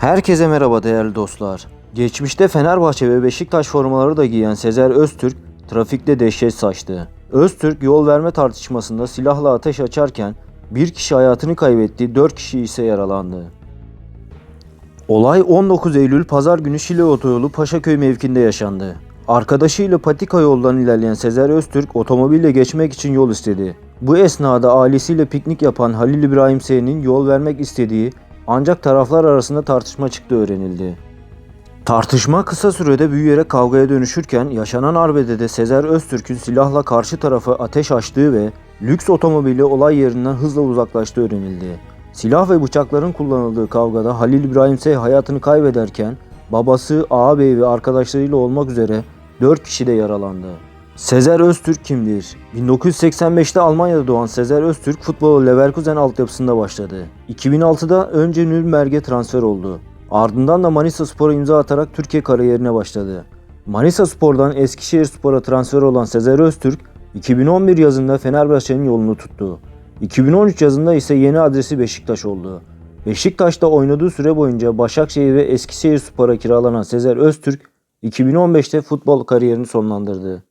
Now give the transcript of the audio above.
Herkese merhaba değerli dostlar. Geçmişte Fenerbahçe ve Beşiktaş formaları da giyen Sezer Öztürk trafikte dehşet saçtı. Öztürk yol verme tartışmasında silahla ateş açarken bir kişi hayatını kaybetti, 4 kişi ise yaralandı. Olay 19 Eylül Pazar günü Şile Otoyolu Paşaköy mevkinde yaşandı. Arkadaşıyla patika yoldan ilerleyen Sezer Öztürk otomobille geçmek için yol istedi. Bu esnada ailesiyle piknik yapan Halil İbrahim S'nin yol vermek istediği ancak taraflar arasında tartışma çıktığı öğrenildi. Tartışma kısa sürede büyüyerek kavgaya dönüşürken yaşanan arbedede Sezer Öztürk'ün silahla karşı tarafa ateş açtığı ve lüks otomobili olay yerinden hızla uzaklaştığı öğrenildi. Silah ve bıçakların kullanıldığı kavgada Halil İbrahim S. hayatını kaybederken babası, ağabey ve arkadaşlarıyla olmak üzere 4 kişi de yaralandı. Sezer Öztürk kimdir? 1985'te Almanya'da doğan Sezer Öztürk futbola Leverkusen altyapısında başladı. 2006'da önce Nürnberg'e transfer oldu. Ardından da Manisa Spor'a imza atarak Türkiye kariyerine başladı. Manisa Spor'dan Eskişehir Spor'a transfer olan Sezer Öztürk, 2011 yazında Fenerbahçe'nin yolunu tuttu. 2013 yazında ise yeni adresi Beşiktaş oldu. Beşiktaş'ta oynadığı süre boyunca Başakşehir ve Eskişehir Spor'a kiralanan Sezer Öztürk, 2015'te futbol kariyerini sonlandırdı.